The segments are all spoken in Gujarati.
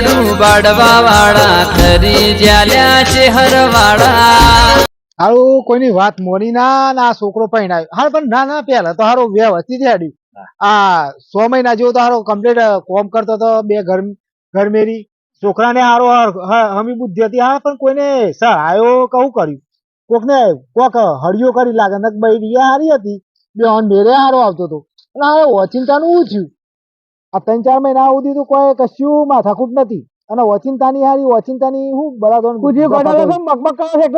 લાડુ બાડવા વાળા, ખરી જ્યાલ્યા છે હરવાળા હારું કોઈની વાત મોની ના ના, છોકરો પહેણાયો હાર પણ ના ના પેલા તો હારો વ્યવસ્થિત હેડ્યું. આ સો મહિના જેવો તો હારો કમ્પ્લીટ કોમ કરતો તો બે ઘર ઘરમેરી છોકરાને હારો હ- હમી બુદ્ધિ હતી. હા પણ કોઈને સહાયો કહું કર્યું? કોકને કોક હળિયો કરી લાગે નક બૈરી હારી હતી. બે ઓન મેરે હારો આવતો હતો. અને હવે ઓચિંતાનું શું થયું આ ત્રણ ચાર મહિના સુધી તો કોઈ કશું માથાકૂટ નથી. અને ઓચિંતાની હારી ઓચિંતાની હું બધા કુજી ગોડાલો તો મગમગ કરો છે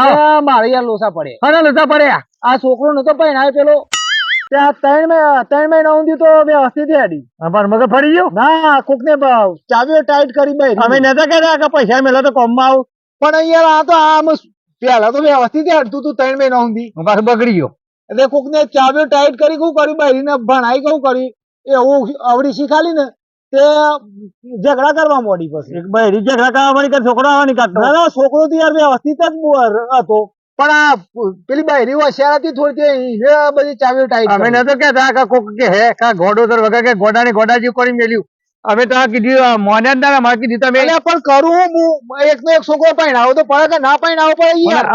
આ મારે યાર લોસા પડે. ખરા લોસા પડે આ? છોકરો નતો પહેણાયો પેલો ત્યાં ત્રણ મહિના ત્રણ મહિના સુધી તો વ્યવસ્થિત હેડી અમાર મગજ ફરી ગયો? ના કોક ને ચાવીઓ ટાઈટ કરી બે અમે નતા કહેતા કે પૈસા મેલા તો કોમમાં આવું? પણ અહીંયા આ તો આમ પેલા તો વ્યવસ્થિત હેડતું તું ત્રણ મહિના સુધી. પાછું બગડી ગયો. એટલે કોક ને ચાવીઓ ટાઈટ કરી શું કર્યું બહેરીને ભણાઈ શું કર્યું? એવું આવડી શીખાલી ને તે ઝઘડા કરવા મોડી પછી. એક ભાઈ રી ઝઘડા કરવા મળી કે છોકરો આવવાની કાઢતો ના ના? છોકરો તો યાર વ્યવસ્થિત જ હતો. પણ આ પેલી બહેરી હોશિયાર હતી થોડી તે બધી ચાવી ટાઈટ અમે. નતો કેતા કે કોક કે હે કા ગોડો તર વગર કે ગોડા ને ગોડા જેવું કરી મેલ્યું. અમે તો આ કીધું મોને અંદર ના માર કીધું તમે. એટલે પણ કરું હું? એક તો એક છોકરો પહેણાવો તો પડે કે ના પહેણાવો પડે યાર?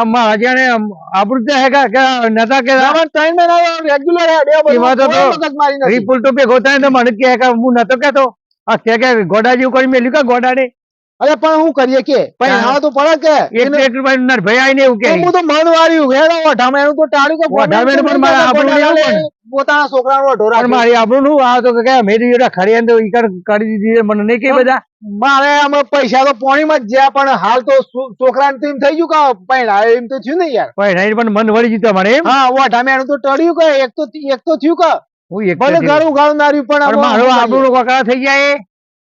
હજાને આપણું તો હે કે નતા કે પણ ત્રણ મહિના રેગ્યુલર હે બે એમાં તો નથી. રીપુલ તો મને કહે કે હું નતો કેતો. આ કે કે ગોડા જેવું કરી મેલ્યું કે ગોડા ને અરે પણ હું કરીએ કે? પહેણાવો તો પડે કે? એક એક રૂપિયા નર ભાઈ આવીને એવું કે હું તો મન વાળ્યું હેડો ઓઢામાં એનું તો ટાળ્યું કે ઓઢામાં પણ મારા આપણું પોતાના છોકરાનો ઢોરા પણ મારી આપણું નું આ તો કે મેરી તો ખરી અંદર ઈ કર- દીધી મને નહીં કે બધા. મારે આમાં પૈસા તો પોણીમાં જ જ્યાં પણ હાલ તો છોકરાને તો એમ થઈ ગયું કે પહેણાયો એમ તો થયું ને યાર. પણ નહીં પણ મન વળી ગયું એમ. હા ઓઢામાં એનું તો ટળ્યું કે એક તો એક તો થયું કે. હું એક ભલે ઘર ઉગાડનાર્યું પણ પણ મારો આબરૂ આપણું થઈ જાય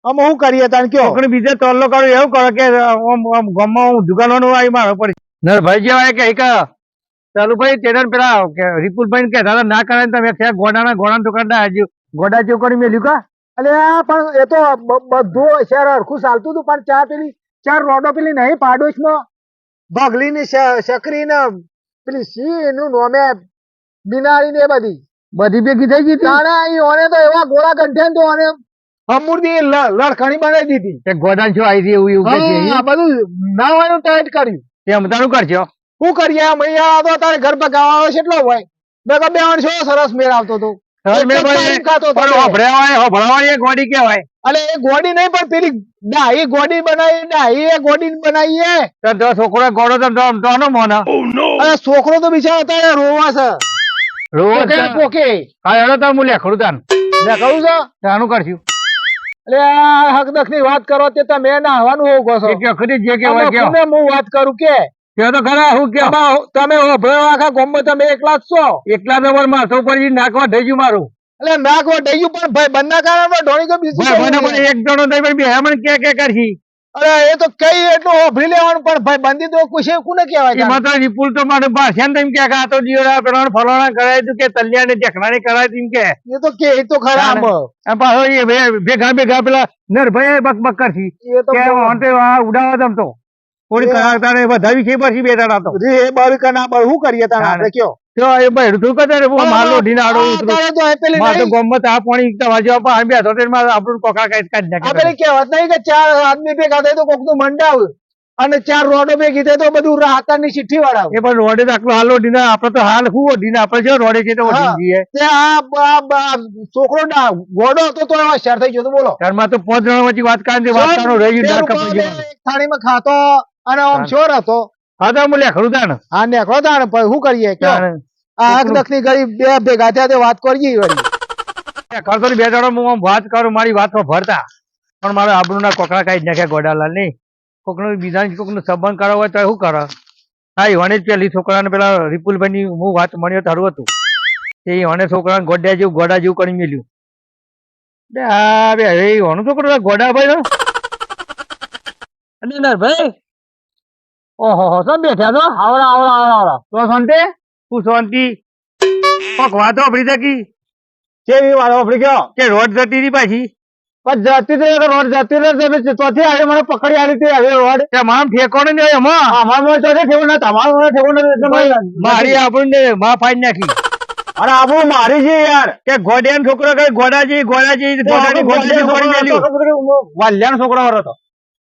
એ. હું શું કરીએ તાન કયો? કોકણી બીજે તોલ્લો કરો એવું કરો કે આમ આમ ગામમાં હું દુકાનોનું આવી મારો પડી. નરભાઈ જેવા કે એક ચાલુભાઈ તેડન પેલા કે વિપુલભાઈ કે દાદા ના કરે તમે ગોડાના ગોડા દુકાનદાર હજુ ગોડા જેવું કરી મેલ્યું કા? અલે આ પણ એ તો બધું શહેર હરખું ચાલતું હતું પણ ચા પેલી ચાર રોડો પેલી નહીં પાડોશમાં. ભાગલી ની શકરી ને પેલી સી એનું નોમે બિનારી ને એ બધી. બધી ભેગી થઈ ગઈ તાણા અહીં ઓને તો એવા ગોળા કંઠે તો ઓને લ- લડખણી બનાવી દીધી. કે ગોડા શું આવી હતી એવું એવું હા, બધું નાવાનું ટાઈટ કર્યું. તેમ તારું કરજો. શું કરીએ તો તારે ઘર પકાવવાનો કેટલો હોય. છો સરસ મેળ આવતો ગોડી ગોડી ગોડી ગોડી એ તો તો છોકરો ગોડો તો તો- તો નો મોનો. અરે છોકરો તો બિચારો અત્યારે રોવા છે. રોવા પોકે પોકે. હા એનો તો હું લેખડું તાન. મેં કહું તાનું કરશું. હકદખની વાત કરો તે તમે નાહવાનું હોવ છો. એક વખતે જે હું વાત કરું કે? કે તો ખરા હું કે તમે- હોભળો આખા ગામમાં તમે એકલા જ છો. એકલા તો પણ માથો ઉપર નાખવા થઈ ગયું મારું. એટલે નાખવા વટાઈ ગયું પણ ભાઈ બંને કારણે બીજું નહીં. એક જણો થઈ બે હમણાં કે કે કરશી? અરે એ તો કઈ એટલું હોભળી લેવાનું પણ ભાઈ બંદી તો કુશે કોને કહેવાય એમાં તો વિપુલ તો મારે ભાષણ તો એમ કે કે આ તો દિયોરા પેલા ફલાણા કરાય તું કે તલિયા ને જખણાને કરાય તું એમ કે. એ તો કે એ તો ખરા આમ. પાછો એ ભેગા ભેગા પેલા નરભાઈ બક બક કરશી. એ તો કે વાંટે આ ઉડાવા જમતો થોડી એ- કરાવતા ને વધાવી છે પછી બે દાડા તો. રે બાર કના બાર શું કરીએ તાણે આપણે કયો? તો એ ભાઈ તું કહેતા હું મારલો ઢીને આડો આ ઉતરું તારે તો પેલી માર તો નહીં. આ પાણી એકતા વાજવા પણ આ બેઠો તે મારે આપણું કોકા કાંઈ કાઢી આ પેલી કહેવત નહીં કે ચાર આદમી ભેગા થાય તો કોકનું મંડાવ અને ચાર રોડો ભેગી થાય તો બધું રાહતાની ચીઠી વાળા એ પણ રોડે આટલો હાલો ડીના આપણે તો હાલ હું ડીના આપણે જો રોડે છે તો આ બ- બ- છોકરો ના ગોડો હતો તો એમાં શેર થઈ ગયો તો બોલો. ઘરમાં તો પાંચ જણા વચ્ચે વાત કાઢી વાત કરો રહી ગયું થાળીમાં ખાતો અને આમ. ચોર હતો હા તો હું લેખડું તાણ. હા તાણે પણ શું કરીએ? તાણ. આ હક દખની ગરીબ બે ભેગા થયા તે વાત કરીએ વળી. કરતો બે દાડો હું વાત કરું મારી વાત ભરતા. પણ મારે આબરૂ ના કોકડા કાઢી નાખ્યા ગોડાલાલ નહીં. કોકનો બીજા કોકનો સંબંધ કરો હોય તો શું કરો? હા ઈવાને જ પેલી છોકરાને પેલા રિપુલભાઈ ની હું વાત મળ્યો તારું હતું. એ ઈવાને છોકરાને ગોડા જેવું ગોડા જેવું કરી મેલ્યું. બે હા બે હવે ઈવાનો છોકરો ગોડા ભાઈ નો ના ભાઈ ઓહો હો સબ બેઠા તો આવડા આવડા આવડા તો શાંતિ? તું શાંતિ? કોક વાતો આપડી થકી કેવી વાત આપડી કયો કે રોડ જતી રહી પાછી? પણ જતી રોડ જતી રહી તમે ચોથી આવી મને પકડી આવી હતી હવે રોડ. તે મામ ઠેકોને ને એમાં? અમારું ચોથી થયું ના તમારું મને થયું નથી મારી આપણને માં ફાડી નાખી. અરે આપણું મારી છે યાર. કે ગોડિયાનો છોકરો કઈ ગોડાજી ગોડાજી ગોડાજી ગોડાજી છોકરો હતો તો.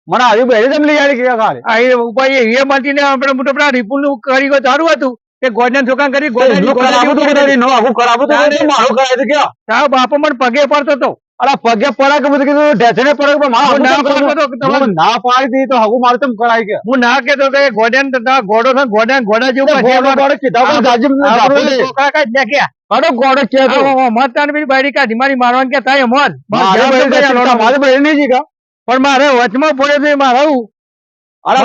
મને આવી બેરી તેમ લઈ આવી કે ખાલી આ એ ઉપાય એ મળતી ને આપણે મોટો પેલા રિપુલનું કરી ગયો તારું હતું કે ગોડિયાનો છોકરા કરી ગોડાજી કરાવું તો ગોડાજી નો આવું કરાવું તો મારો કરાય તો કે તારો બાપો મને પગે પડતો તો અરે પગે પડા કે બધું કીધું ઢેચણે પડે પણ મારા ના પડતો? તો હું ના પાડી દીધી તો હગું મારું તેમ કરાય કે હું ના કેતો કે ગોડન તો ગોડો છે ગોડા ગોડા જેવું પડે. ગોળો કીધા પણ જાજી મને જાપે. છોકરા કાંઈ નાખ્યા. અરે કે તો. મત તાન બી બાયડી કાઢી મારી મારવાનું કે થાય મત મારી બેરી તો નહીં જીગા. પણ મારે વચમાં પડ્યો છે મારે અરે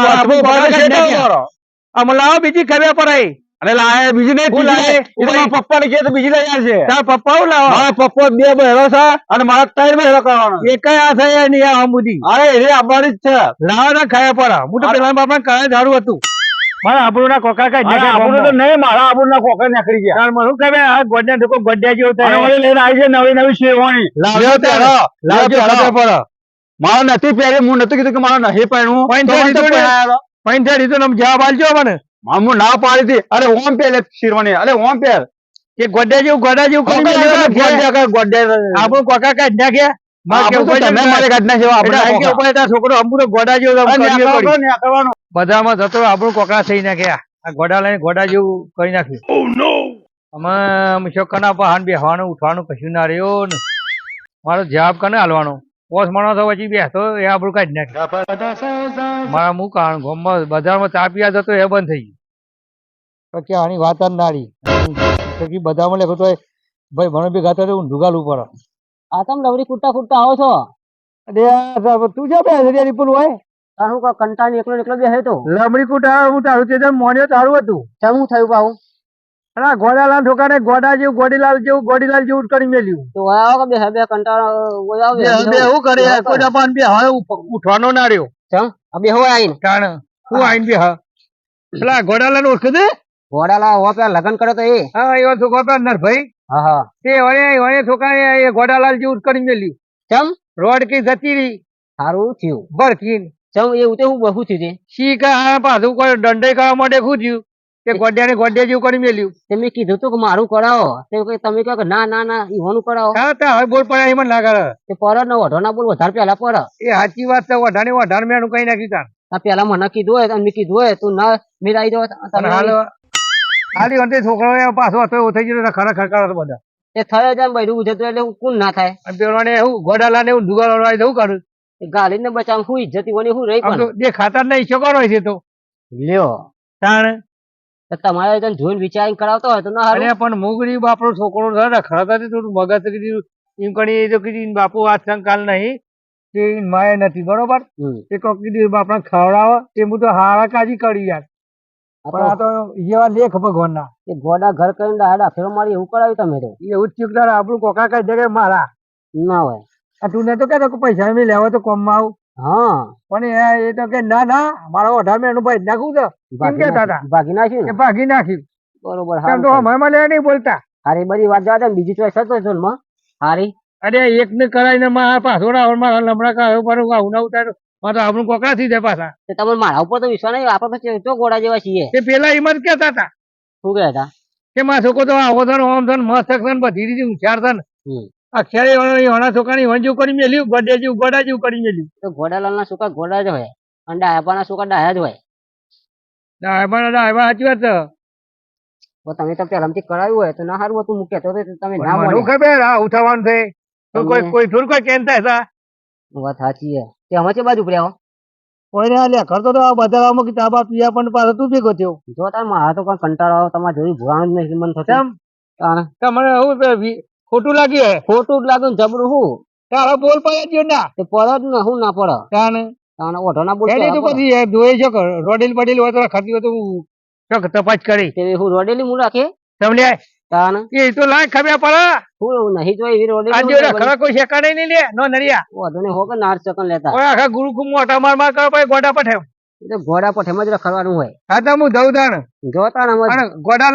છે તો લાવો બીજી ખબર પડાય અરે લાય બીજી નહીં. મારા પપ્પાને કહે તો બીજી લઈ આવશે તારા પપ્પા હું લાવો મારા પપ્પા બે બહેરો છે અને મારા ત્રણ બહેરો કરવાનો. એક આ થઈ નહીં આ હમુદી અરે એ આવવાની જ છે. લાવો ના ખાયા પડા. હું તો પેલા બાપા કાળે ધારું હતું. મારા આબરૂ ના કોકા કઈ આપણું તો નહીં મારા આપણું કોકા નીકળી ગયા. તાર મને શું ખબર આ ગોડિયા ઢોકો ગોડિયા જેવો થાય. લઈને આવી છે નવી નવી શેરવાણી લાવ્યો લાવ્યો તારે. ખબર પડે. મારા નથી પહેરી હું નતું કીધું કે મારા નહીં. પહેરાયો. પૈસા લીધો ને આમ જવાબ આલજો મને. મામું ના પાડી હતી. અરે ઓમ પહેરે શેરવાની. અરે ઓમ પહેર. કે ગોડા જેવું ગોડા જેવું. આપણું કોકા કાંઈ નાખ્યા. બધામાં જતો આપણું કોકરા થઈ નાખ્યા. આ ગોડા લઈને ગોડા જેવું કરી નાખ્યું. અમે મુશક્કરના પહાણ બેહવાનું ઉઠવાનું કશું ના રહ્યો ને. મારો જવાબ કને હાલવાનો પોસ માણસ પછી બેસતો એ આપણું કાઢી નાખે મારા મુકાણ ગામમાં બજારમાં ચા પીવા જતો એ બંધ થઈ ગયું. પછી આની વાત જ નારી પછી બધામાં લેખો તો ભાઈ મને બી ગાતો હું ઢુગાલ પડે. આ તમ લવરી કૂટતા કૂટતા આવો છો? અરે તું જા બે હજાર પુલ હોય? તારું કંટાળી એકલો એકલો બેસે તો? લમડી કુટા હું તારું તે મોન્યો તારું હતું. હું થયું પાછું આ ગોડાલાલ ઠોકાને ગોડા જેવું ગોડીલાલ જેવું ગોડીલાલ જેવું કરી મેલ્યું. તો આવો કે બે બે કંટાળો વયા બે બે હું કરે હા, કોઈ પણ બે હવે ઉઠવાનો ના રહ્યો. ચમ આ બે હોય આઈને કારણ હું આઈન બે હા. પેલા ગોડાલાલ ઓળખે દે ગોડાલાલ હોવા પેલા લગન કરે તો એ. હા એવા છોકરા નર ભાઈ. હા હા. તે વળે વળે છોકરા એ ગોડાલાલ જેવું કરી મેલ્યું. ચમ? રોડ કી જતી રહી. સારું થયું. બરકીન ચમ એવું તે હું બહુ થયું તે શી કા હા પાછું કોઈ દંડે કરવા માટે શું કે ગોડિયા ને ગોડિયા જેવું કરી મેલ્યું. તમે કીધું તું કે મારું કરાવો. તે તમે કહો કે ના ના ના ઈવાનું કરાવો. હા તા હવે બોલ પડ્યા એમાં લાગે તે પર ને ઓઢો ના બોલ વધારે પેલા પર. એ સાચી વાત છે વઢાણે વઢાણ મેં એનું કઈ નાખ્યું તાર. પેલા મને કીધું હોય તમે કીધું હોય તું ના મેં દો. જાવ અને હાલ હાલી વખતે છોકરો પાછો હતો એવો થઈ ગયો ખરેખર કરો બધા. એ થયો જાય બૈરું જતું એટલે હું કોણ ના થાય? અને પેલો ને એવું ગોડાલા ને એવું દુગાડો વાળી દઉં કરું એ ગાલીને બચાવ હું ઇજ્જત ઈવાની હું રહી પણ તો ના ઈચ્છો કરો છે તો. લ્યો. તાણ તો તમારે તને જોઈને વિચારીને કરાવતો હોય તો ના અરે પણ મુગરી બાપરો છોકરો છે ને થોડું મગજ કીધું એમ કરી એ તો કીધું બાપુ આ કાલ નહીં. કે માય નથી બરોબર. એ કોક કીધું બાપડા ખવડાવો. તે હું તો હારા કાજી કરી યાર. પણ આ તો એવા લેખ ભગવાનના. એ ગોડા ઘર કરીને ડાડા ફેરો મારી એવું કરાવ્યું તમે તો. એવું ચૂકદાર આપણું કોકા કઈ જગ્યાએ મારા? ના હોય. આ તું ને તો કહેતો કે પૈસા મેં લેવો તો કોમમાં આવું. હા. પણ એ- તો કે ના ના મારા અઢાર મહિના ભાઈ નાખું તો કહેતા નાખ્યું. ભાગી નાખ્યું ને? ભાગી નાખ્યું. બરોબર હા તો મહેમાન નહીં બોલતા. હારી બધી વાત જવા દે ને બીજી ચોઈસ હતો જોનમાં હારી. અરે એક ને કરાઈને મારા પાછો રાવણ મારા લમડા કાઢ્યો પર આવું ના ઉતાર મારે તો આપણું કોકરા થઈ જાય પાછા. તે તમારે મારા ઉપર તો વિશ્વાસ નહીં આપણે પછી તો ગોડા જેવા છીએ. તે પેલા એમ જ કહેતા હતા. શું કહેતા? કે મારા છોકરો તો આવો થન ઓમ થન મસ્ત થન બધી રીતે હોશિયાર થન. અક્ષરે હોણા છોકરાની વંજુ કરી મેલ્યું ગોડે જેવું ગોડા જેવું કરી મેલ્યું તો ગોડાલાલ ના સુકા ગોડા જ હોય અને ડાયાપા ના સુકા ડાયા જ હોય. ડાયબા ડાયબા સાચી વાત. તો તમે તો પહેલાથી કરાવ્યું હોય તો ના સારું હતું મૂકે તો તમે ના મને ખબર આ ઉઠાવવાનું છે. તો કોઈ કોઈ થોડું કોઈ કેમ થાય વાત સાચી છે. તે અમે છે બાજુ પડ્યા કોઈ આ કરતો તો આ બધા કે તાબા પીયા પણ તું ભેગો થયો? જો તાર મારા તો કોઈ કંટાળો આવે તમારે જોયું ભૂવાનું જ નહીં મન થતું. ભી- ખોટું લાગ્યું હે? ખોટું જ લાગ્યું જબરું હું? તારા બોલ પડ્યા ગયો ના. તે પર ને હું ના પડે? તાને તાણે ઓઢો ના બોલ એટલે તો પછી ધોઈ છે રોડેલ પડેલ હોય તો ખાતી હોય તો હું ચોક તપાસ કરી. તે હું રોડેલી હું રાખે? તમને તાન એ તો લાય ખબર પડે. હું નહીં જોઈ એવી રોડેલી આજે ખરા કોઈ શેકાડે નહીં લે નો નરિયા ઓઢો ને હોક નાર ચકન લેતા. ઓય આખા ગુરુ ખૂબ મોટા માર માર કરો પછી ગોડા પઠે. એટલે ઘોડા પર હેમ જ રખડવાનું હોય. હા તો હું દઉં તાણ. જો તાણ અમે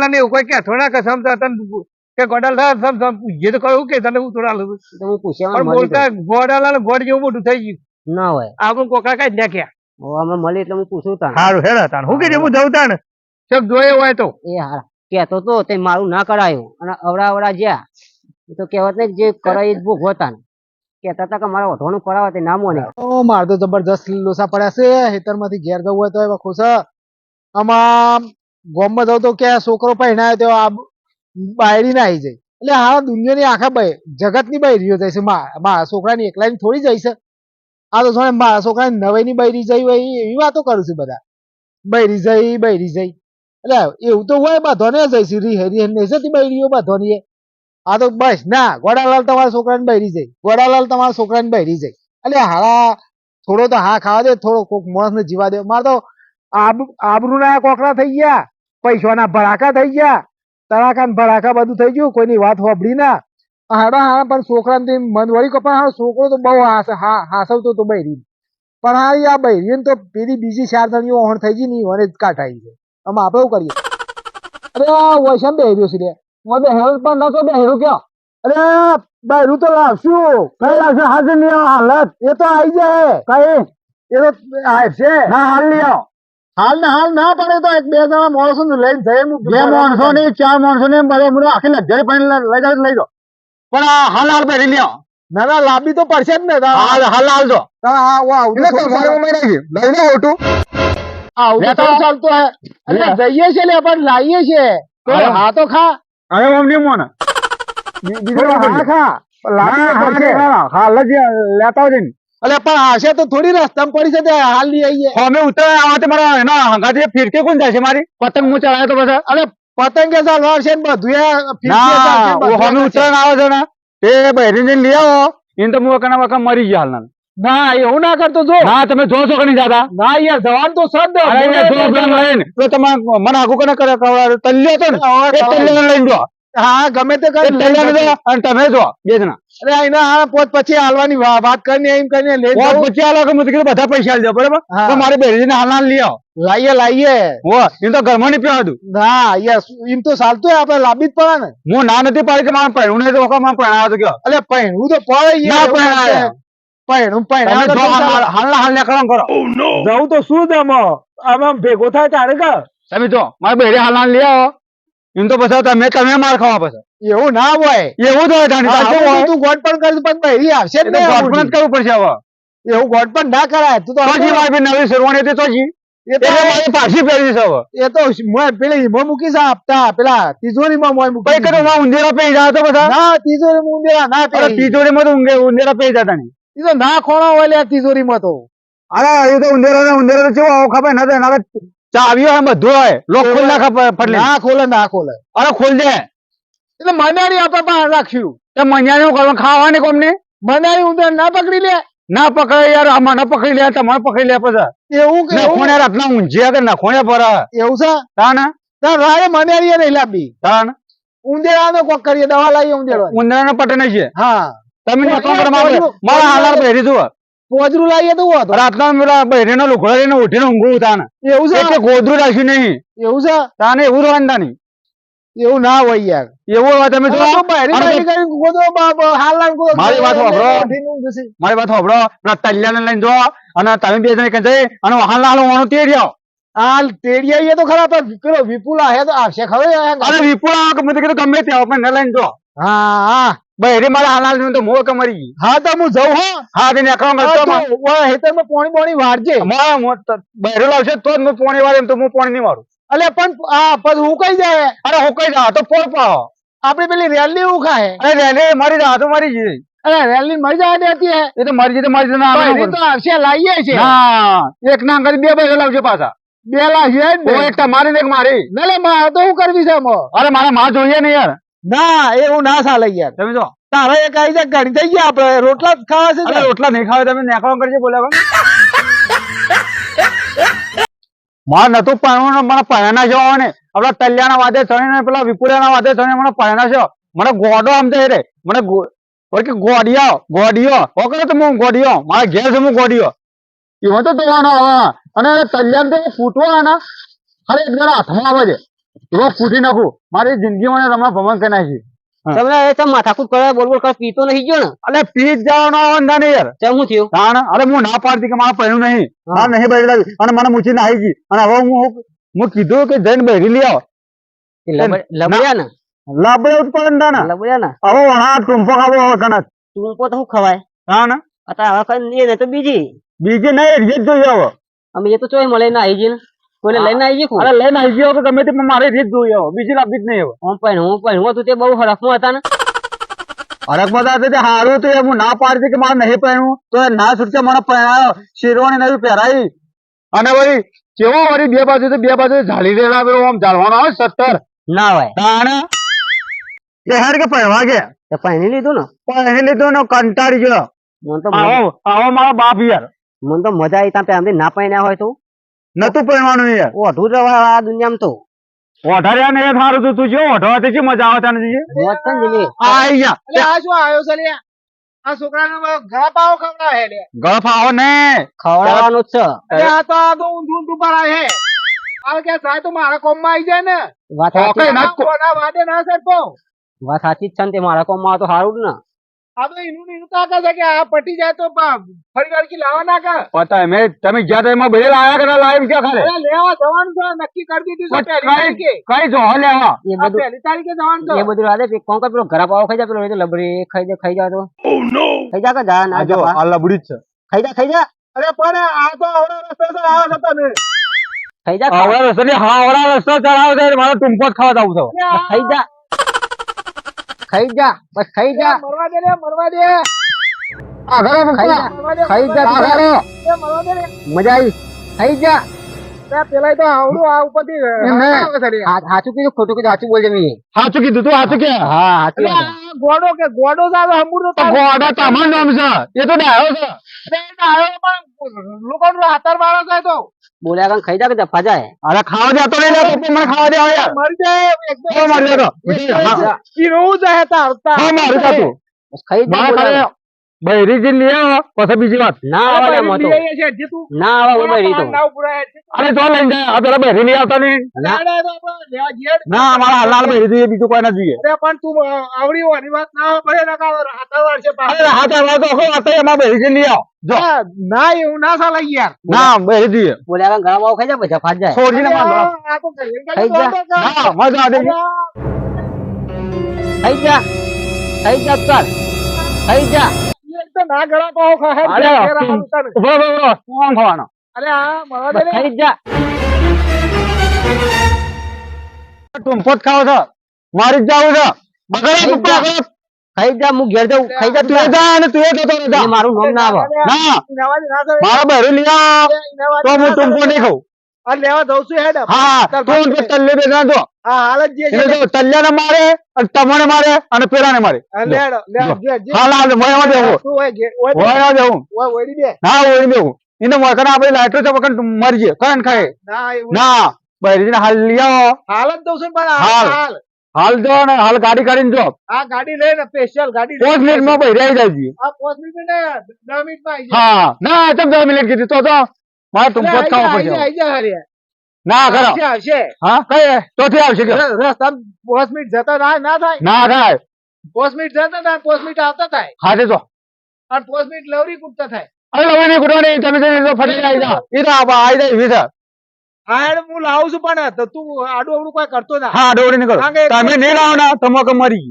અને એવું કોઈ કે થોડા કે સમતા તને કે ગોડાલા સમ સમ પૂછીએ તો કહ્યું કે તને હું થોડા લઉં. હું પૂછ્યા પણ બોલતા ગોડાલા ને ગોડ જેવું મોટું થઈ ગયું. ના હોય. આપણું કોકા કઈ નાખ્યા અમે મળી એટલે હું પૂછું તા સારું હેડા તાણ. હું કે હું દઉં તાણ. ચક જોયે હોય તો. એ હારા. કેતો તો તે મારું ના કરાયું. અને અવડા અવડા જ્યાં. તો કહેવત ને જે કરાય જ ભોગવતા ને કેતા હતા કે મારે ઓઢવાનું કરાવે તે નામો ને ઓ માર તો જબરજસ્ત લોસા પડ્યા છે. હેતરમાંથી ઘેર જવું હોય તો એવા ખુશ આમાં ગોમમાં જવું તો કે છોકરો પહેણાયો તો આ બાયડી ના આવી જાય. એટલે હા દુનિયાની આખા બાઈ જગતની બૈરીઓ જાય છે. મારા છોકરાની એકલાની થોડી જાય છે. આ તો જોને મારા છોકરાની નવાઈની બૈરી જઈ હોય એવી વાતો કરું છું બધા. બૈરી જઈ બૈરી જઈ એટલે એવું તો હોય બાંધોને જાય છે. રી હેરી નહીં જતી બાયરીઓ બાંધોની. આ તો બસ, ના, ગોડાલાલ તમારા છોકરાની બહેરી જાય. ગોડાલાલ તમારા છોકરાની બહેરી જાય. એટલે હારા થોડો તો હા ખાવા દે, થોડો કોક માણસને જીવા દે. મારે તો આબ- આબરૂના કોકરા થઈ ગયા, પૈસાના ભડાકા થઈ ગયા તડાકા ને ભડાકા બધું થઈ ગયું કોઈની વાત હોભળી ના. હાડા હા પણ છોકરાને તો મન વળી પણ હા છોકરો તો બહુ હાસ હા હાસવતો તો બૈરી પણ હા આ બૈરી તો પેલી બીજી ચાર ધણીઓ ઓહણ થઈ ગઈ નહીં ઓને જ કાઢાઈ છે. આમ આપણે એવું કરીએ? અરે આ વૈશામ બેહર્યો છે રે હું બેહેરો પણ નતો બેહેરો ક્યાં? અરે બહેરું તો લાવશું. કઈ લાવશું? હાજર નહીં હાલત. એ તો આવી જાય. કઈ? એ તો આવશે છે. ના હાલ નહીં હાલ ને હાલ ના પડે તો એક બે જણા માણસો ને લઈને જાય બે માણસો ને ચાર માણસો ને બધે મને આખી લગ્ન પણ લઈ જાવ લઈ દો પણ આ હાલ હાલ પહેરી લ્યો. ના ના લાંબી તો પડશે જ ને હાલ હાલ હાલ ઉમેર લઈને ઓટું. આવું તો લેતા ચાલતું હે. એટલે જઈએ છે ને પણ લાવીએ છે હા. તો ખા. ઓમ નહીં બીજું હા ખા. હા, હાલ જ લેતા આવજે ને. અલે પણ આશે તો થોડી રસ્તામાં પડી છે તે હાલ લઈ આવીએ અમે ઉતરે આવા મારા એના હંગાથી ફિરકી કોણ જાય છે મારી? પતંગ હું ચડાયો તો બધા અરે પતંગે ચાલવા છે ને બધું એ ફીરકી ચાલશે ના ને બધું ઓ અમે ચાલશે. આવે છે ને. તે બહેરીને લઈ આવો. એને તો હું વખત વખત મરી ગયા હાલના. ના એવું ના કરતો જો. ના તમે જો છો કે નહીં જાતા ના યાર જવાન તો સદ અરે જો લઈને. તો તમે મને આગું કને કરે? કવડાવે? તલ્યો તો ને. એ તલ્યાને લઈને જો. હા ગમે તે કરી અને તમે જો બે જણા. અરે એના હા પોત પછી હાલવાની વાત કરીને એમ કરીને લઈ પોત પછી હાલો કે મેં બધા પૈસા આલજો બરાબર. તો મારે બેરીને હાલના લઈ આવો. લાઈએ લાઈએ. હો એને તો ઘરમાં નહીં પીવા ના યસ એમ તો ચાલતું હોય આપણે લાંબી જ પડે ને. હું ના નથી પાડી કે મારે પહેરવું નહીં તો ઓકા મારે પહેરાવો તો કયો. અલે પહેણવું તો પડે ના. પહેણવું. પહેણાવે જો તો હાલના હાલને નીકળવાનું કરો. જવું તો શું તમે આમાં? ભેગો થાય તારે કા તમે જો મારે બેરી હાલના લઈ આવો. એમ તો પછી તમે તમે માર ખાવા પછી. એવું ના હોય. એવું તો હોય તાણી, તો ગોડ પણ કરી પણ ભાઈ આવશે ને તો જ કરવું પડશે હવે. એવું ગોડ પણ ના કરાય. તું તો જી મારી નવી શેરવાણી હતી તો જી એ તો મારી પાછી પહેરી છે હવે. એ તો મોય પેલી હિમો મૂકી છે આપતા પેલા તિજોરીમાં મોય મૂકી માં ઊંધેરા જાય તો બધા. ના તિજોરીમાં ઊંધેરા ના અરે પેલી. તિજોરીમાં તો ઊંઘે ઊંધેરા પેઈ જતા નહીં. ઈ તો ના ખોણા હોય તિજોરી માં તો. અરે એ તો ઉંદેરા ઉંદેરા તો કેવું ખબર હવે ચાવીઓ હોય બધું હોય. લોક ખોલ નાખે ખબર ના ખોલે ના ખોલે. અરે ખોલ દે. એટલે મનારી આપણે પણ રાખ્યું. તે મન્યા નું કરવા ખાવાની કોમ ને મનારી ના પકડી લે. ના પકડે યાર. આમાં ના પકડી લે તમારે પકડી લે પછી. એવું કે નખોણે રાતના ઊંઝિયા કે નખોણે પર. એવું છે? તાને ના રાય મનારી નહીં લાંબી તાણ? ઊંધેરા નો કોક કરીએ દવા લાવીએ ઊંધેરો ઊંધેરા નો પટે નહીં છે હા તમે પોજરું- મારા હાલાર પહેરી જુઓ. પોજરું લાવીએ તો હતો રાતના પેલા બહેરીનો લુખડો લઈને ઉઠીને ઊંઘું તાને એવું છે? એટલે ગોદરું રાખ્યું નહીં. એવું છે? તાને એવું રહેવાનું તાની એવું ના હોય યાર. એવું હોય તમે આ મારી વાત સાંભળો. મારી વાત સાંભળો તલ્યાને લઈને જો અને તમે બે જણ કહે અને હાલ હાલ વાણું તેડી હાલ તેડી આવીએ તો ખરા પણ પેલો વિપુલ આહે તો આવશે ખબર અરે વિપુલા કે મેં તો ગમે તે આવે ને ન લઈને જો. હા હા. બહેરી મારા હાલનું તો મોહ કમરી મરી ગઈ હા તો હું જઉં હા. હા તેને એકલો કરતો માં હેતરમાં પોણી પોણી વાળજે મારા મોં તો બહેરું લાવશે તો જ હું પોણી વાળે એમ તો હું પોણી નહીં મારું. અલે પણ આ પછી હું કઈ જાય? અરે હું કઈ જા તો પોર પાવો આપડે પેલી રેલી હું ખાય. અરે રેલી મારી જા તો મારી જઈ અરે રેલી મરી જવા દેતી હે. એ તો મરી જઈ તો મરી જના તો આવે તો આવશે લાઈએ છે. હા એક ના કરી બે બહેરો લાવજો પાછા. બે ઓ ને. એક તમારી ને એક મારી. નલે મારે તો હું કરવી છે? અરે મારા માં જોઈએ ને યાર. ના એવું ના ચાલે યાર. તમે જો. તારે એક આવી જાય ઘણી થઈ ગયા આપડે રોટલા જ ખાવા છે રોટલા નહીં ખાવે તમે નેકળો કરજો બોલ્યા માર નતું પાણું મને પહેણા છો ને. આપડા તલ્યાના વાદે ચણીને પેલા વિપુરાના વાદે ચણીને મને પહેણા છો મને ગોડો આમ થઈ રે. મને કે ગોડિયો ગોડિયો ઓકે તો હું ગોડિયો મારા ઘેર છે હું ગોડિયો એવો તો તમારો અને તલ્યાન તો ફૂટવાના. ખાલી એક જરા હાથમાં આવે છે. એવો ફૂટી નાખું. મારી જિંદગીમાં ને તમને ભમણ કરી નાખી. તમે એ તો માથાકૂટ કરે બોલ બોલ પીતો નહીં ગયો ને? અલે પી જ જવાનો ને યાર. ચમ હું થયું? તાણ અરે હું ના પાડતી કે મારે પહેર્યું નહીં. હા. હા નહીં બહેરી અને મને મૂકી નાહી ગઈ. અને હવે હું હું કીધું કે જઈને બહેરી લઈ આવો. લબડ્યા ને. લાબડે ઉત્પાદન થાય ને લબડ્યા ને? હવે વણા ટૂંફો ખાવો હવે કનક ટૂંપો તો શું ખવાય? હા ને અત્યારે હવે ને તો બીજી. બીજી નહીં રીત જોઈએ હવે. અમે એ તો ચોય મળે ના આવી જઈને. કોઈને લઈને આવી ગયો અરે લઈને આવી ગયો તો ગમે તે મારે રીત જોઈએ બીજી લાભી જ નહીં હવે. હું પણ હું પણ હું તું તે બહુ હરખમાં હતા ને. અરક હતા તે હારું તો એ હું ના પાડતી કે મારે નહીં પહેરવું. તો ના છૂટકે મને પહેરાયો. શેરવાની નવી પહેરાઈ. અને વળી કેવો વળી બે બાજુ બે બાજુ ઝાલી રેલા પેલો આમ ઝાલવાનો આવે સત્તર. ના હોય. તાણે એ હેર કે પહેરવા ગયા પહેરી લીધું ને? પહેરી લીધું ને કંટાળી ગયો. મને તો મજા- આવો આવો મારો બાપ યાર. મને તો મજા આવી. ત્યાં પહેરતી ના પહેર્યા હોય તો? નતું પહેરવાનું યાર ઓઢું રહેવા આ દુનિયામાં તો. ઓઢાર્યા ને એ સારું તું તું જો ઓઢવા શું મજા આવે તને જે. આઈ આ શું આયો છે લ્યા આ છોકરાનો ગળપાઓ ખવડા હે લે ગળપાઓ ને. ખવડાવવાનું છે. અરે આ તો આ તો ઊંધું ઊંધું ભરાય હે આ કે સાહેબ તો મારા કોમમાં આવી જાય ને. વાત સાચી. ના વાદે ના સરપો. વાત સાચી જ છે ને તે મારા કોમમાં માં તો સારું જ ને. આ તો એનું એનું છે કે આ પટી જાય તો ફરી કી કા? પતા મેં તમે તો એમાં બે લાયા કે ના લાયા એમ ક્યાં ખાલે? અરે લેવા જવાનું છે નક્કી કરી દીધું છે પહેલી તારીખે. કઈ જો લેવા. એ બધું પહેલી તારીખે જવાનું છે એ બધું કોણ કઈ પેલો ઘરા પાવો ખાઈ જા પેલો એ લબડી ખાઈ જા ખાઈ જા તો. ખાઈ જા કે જા ના જો આ લબડી જ છે. ખાઈ જા ખાઈ જા. અરે પણ આ તો આવડો રસ્તો તો આવો છો તમે. ખાઈ જા ખાઈ આવડા રસ્તો ને હાવડા રસ્તો ચડાવ છે મારો ટૂંપો જ ખાવા જાવ અરે આ- જા. ખાઈ જા બસ ખાઈ જા. મરવા દે રે મરવા દે. આગળ ખાઈ જા જા મરવા દે, મજા આવી. ખાઈ જા. પેલા તો આવડું આ ઉપરથી કીધું ખોટું કીધું સાચું બોલજે મી. સાચું કીધું તું સાચું કે? હા ગોડો કે ગોડો જ આવે તો. ગોડા તમારું નામ છે. એ તો ડાયો છે. આવ્યો પણ લોકોનો હાથર વાળો છે તો. બોલ્યા કાં ખાઈ જા કે જફા હે? અરે ખાવા દેતો નહીં લે તો મને ખાવા દે હવે યાર મર જાય એકદમ મર મારી લેતો. હા, ઈ રોવું જાય તાર તાર. હા મારું ખાતું બસ ખાઈ જા બૈરી જે લઈ આવો પછી બીજી વાત. ના અરે આવે ને લઈ તું ના આવે બરી તો. અરે તો લઈને જાય આ પેલા બૈરી નહીં આવતા નહીં. ના. અરે તો આપણે લેવા જઈએ ના અમારા હાલ બૈરી જોઈએ બીજું કોઈ ના જોઈએ. અરે પણ તું આવડી હોવાની વાત ના હોય, ના નકા હાથાવાર છે. અરે હાથ તો આખો વાત એમાં બૈરી જે લઈ આવો. જો. હા, ના એવું ના ચાલે યાર. ના બૈરી જોઈએ. બોલ્યા ઘણા બાવ ખાઈ જા પછી ફાટ જાય. છોડી ને મારો આ તો ખાઈ જા. ના મજા આવે. ખાઈ જા. ખાઈ જા કર ખાઈ જા. ના ગળા આવવાનું તને. ઊભો ઊભો આમ ખાવાનો અરે આ મળવા દે ખાઈ જા ટૂંપો જ ખાવ છો. મારી જ છો છે. બગાડો ખાઈ જા. કરો. ખાઈ જા હું ઘેર જાઉં. ખાઈ જા તું જા. અને તું એ જતો રહે, જા. મારું નામ ના આવે. ના. મારા બહેરું લઈ તો હું ટૂંપો નહીં ખાઉં લેવા છું હેડ હા તું બેસા હા હાલ જ જે એટલે મારે અને તમને મારે અને પેલાને મારે. લેડ લેડ હા ના મોય દેવું તું દેવું દે. ના દેવું આપણે લાઈટો છે વખત મરજે. કણ ખાય. ના ના બૈરીને હાલ લઈ હાલ જ દઉં છું પણ હાલ. હાલ. જો ને હાલ ગાડી કાઢીને જો. આ ગાડી લઈને સ્પેશિયલ ગાડી પાંચ લઈને મિનિટમાં બૈરી આવી જાય આ પાંચ મિનિટ ને દસ મિનિટમાં આવી હા. ના ચમ દસ મિનિટ કીધી? તો તો. મારે તું જ ખાવા પડશે ના કરો આવશે, આવશે. હા કઈ ચોથી આવશે કે રસ્તા રસ્તામાં મિનિટ જતા થાય ના થાય? ના થાય. પાંચ મિનિટ જતા થાય પાંચ મિનિટ આવતા થાય? હા તે જો. અને પાંચ મિનિટ લવરી કૂટતા થાય? અરે લવરી નહીં ગુડવાની તમે જઈને ફરી આવી જા એ તો આવા આવી જાય વિધા છે હા લાવું છું પણ તો તું આડું અવડું કોઈ કરતો ના. હા દોડી અવડું કારણ તમે નહીં લાવો ના તમે કે મરી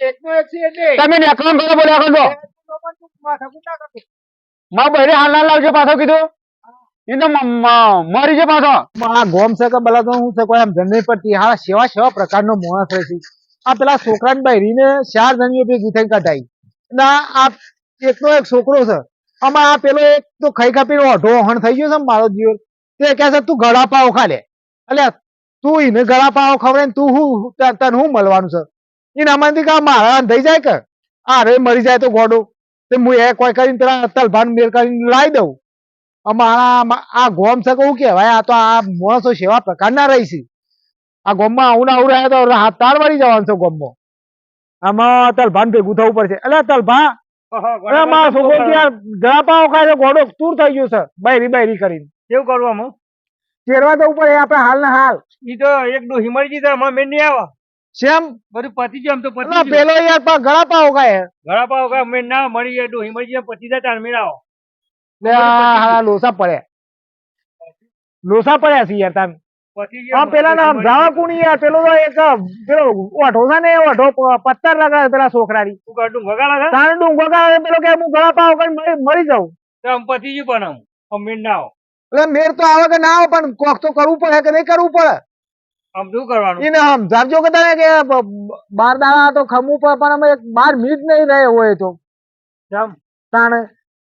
એક એકનો એક છે એટલે. તમે ને કરો બોલ્યા કરો તું ના. માં બહેરે હાલ ના લાવજો પાછો કીધું. એ તો મરી જાય પાછો. આ ગોમ છે કે બલા તો હું છે કોઈ આમ જમીન પડતી હા, સેવા સેવા પ્રકારનો માણસ રહે છે. આ પેલા છોકરાની બહેરીને ચાર જણીઓ ભેગી થઈ કઢાઈ. ના આ એકનો એક છોકરો છે. આમાં આ પેલો એક તો ખાઈ ખાપીને ઓઢો ઓહણ થઈ ગયો છે મારો જીવન તે કહે છે, તું ગળા પાવ ખા એટલે તું એને ગળા પાવ ખવડે તું હું તને હું મળવાનું છે? એને આમાંથી કા મારા થઈ જાય કે? આ રે, મરી જાય તો ગોડો. તે હું એ કોઈ કરીને પેલા તલભાન મેર કરીને લાવી દઉં. અમારા આ ગોમ છે કે હું કહેવાય? આ તો આ માણસો સેવા પ્રકારના રહી છે. આ ગોમમાં આવું ને આવું રહે તો હાથ તાર વળી જવાનું છે ગોમમાં. આમાં તલભાન ભેગું થવું પડશે. એટલે તલભા મારા છોકરો કે જરા પાવ ખાય ગોડો તૂર થઈ ગયો છે બાયરી બાયરી કરીને. કેવું કરવું ચેરવા જવું પડે આપણે હાલ ને હાલ. ઈ તો એક ડો હિમળજી તો અમારે મેં નહીં આવે. શેમ? બધું પતી ગયું તો પતી પેલો યાર ગળા પાવ ખાય ઘણા પાવ મેં ના મળી જાય ડો હિમળજી પતી જાય તાર મેળ લોસા પડ્યા લોસા પડ્યા છે યાર તમે આમ પેલા ના સમજાવા કોણ યાર પેલો તો એક પેલો ઓઢો છે ને એ પથ્થર લગાવે પેલા છોકરાની. તારે ડુંગો ગાળે પેલો કે હું ગળા પાવ કરીને મરી- જાઉં. એટલે મેર તો આવે કે ના આવે પણ કોક તો કરવું પડે કે નહીં કરવું પડે? એને સમજાવજો કે તને બાર દાણા તો ખમવું પડે પણ અમે બાર મિનિટ નહીં રહે હોય તો. તાણે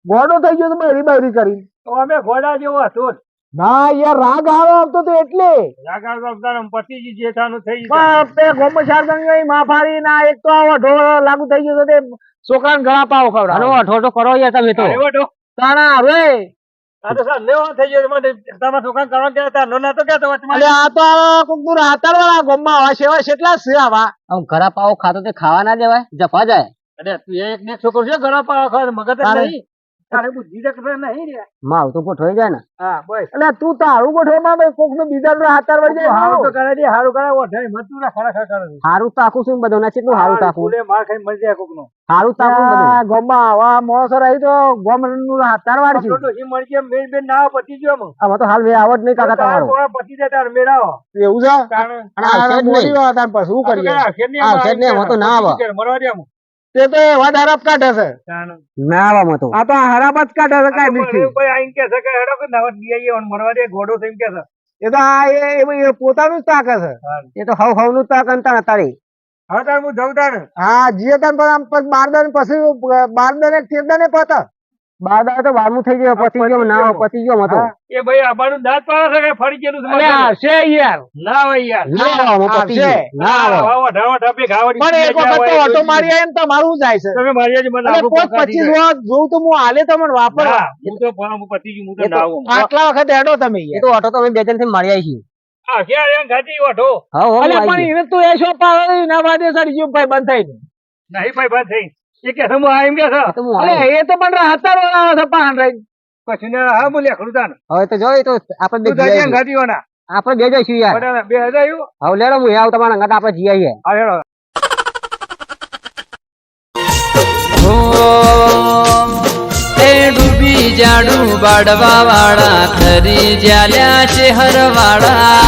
ગોડો થઈ ગયો તો બૈરી બૈરી કરી. અમે ઘોડા જેવો હતો ના યાર રાગ હારો આવતો તો એટલે. રાગા બાપદાનો પતિજી જેઠાનું થઈ પણ તે ગોમ ગણી માફારી ના એક તો આવો ઢોળ લાગુ થઈ ગયો તો તે છોકરાને ગળા પાવ ખવડા અરે અઠો તો કરો યાર તમે તો. તાણા હવે. આ તો સાહેબ લેવો થઈ ગયો મને તમારા છોકરા કરવા ગયા હતા નોના તો કહેતો વચમાં. એટલે આ તો કોક દૂર હાતાર ગોમમાં આવા છે એવા કેટલા છે આવા. આમ પાવો ખાતો તે ખાવા ના દેવાય જફા જાય. અરે તું એક ને એક છોકરો છે ઘણા પાવા ખાવા મગજ નહીં. તારે બુદ્ધિ તો કદાચ નહીં રે. માવ તો પોઠોઈ જાય ને. હા બસ એટલે તું તારું ગોઠવમાં ભાઈ કોકનું બીજા નું હાતાર વળી જાય હારું તો તો. કરે દે હારું કરે ઓઢાઈ મત તું ના ખરેખર કરે. હારું તાકું છું બધું ના કેટલું હારું તાકું. ફૂલે માર ખાઈને મરી જાય કોકનો. હારું તાકું બધું. આ આવા માણસો રહી તો ગોમનું હાતાર વાળી આપણો ડોશી મરી જાય, મેલ બેન ના પતી ગયો આમાં. આમાં તો હાલ વે નહીં કાકા તમારો. પતી જાય તારે મેળવો એવું છે? અને વાત પછી શું કરીએ? તો ના આવે. મરવા દે. તે તો વાત હરાપ કાઢે છે. ના આવામાં તો. આ તો હરાપ જ કાઢે છે કાંઈ નથી કોઈ આઈને કે છે કે હેડો કે નાવત આવીએ, અને મરવા દે, ઘોડો થઈને કે છે. એ તો આ એ- પોતાનું જ તાકે છે. એ તો હવ હવનું તાક અંતા તારી હવે તાર હું જઉં તાર હા જીએ તાર પણ આમ પછી બાર દન પછી બાર દન એક તેર દને પત બાર આવે તો બારમું થઈ ગયો પતી ગયો ના પતી ગયો મતો. એ ભાઈ આબાનું દાંત પાડે છે કે ફરી ગયેલું છે? અરે? આવશે યાર. ના હોય યાર. ના આવો પતી ગયો. ના આવો આવો ઢાવા ઢાપી બે પણ એક વખત તો ઓટો મારી મારી તો મારું જાય છે. તમે મારી આજે મને પચીસ જાય. વખત જોઉં તો હું હાલે તમને વાપર. હું તો પણ હું પતી ગયું, હું તો ના આવું. આટલા વખત હેડો તમે એ તો ઓટો તો અમે બે જણથી મારી આવી છીએ. હા એમ ઘાટી પણ એને તું એ શોપ ના વાદે સર ભાઈ બંધ થઈ નહીં ભાઈ બંધ થઈ. એ કે છે, હું આ એમ કે છે. એ તો હું અરે એ તો પણ હતાર વાળા છે પાન રહી પછી ને હા બોલે ખરું તાન. હવે તો જોઈ તો આપણે બે તો ઘાટી વાળા. આપણે બે જઈશું યાર બે હજાર હવે લેડો હું આવું તમારા અંગાત આપણે જઈ આવીએ હા, હેડો. ડૂબી જાડું બાડવા વાળા ખરી જ્યાલ્યા છે હરવાળા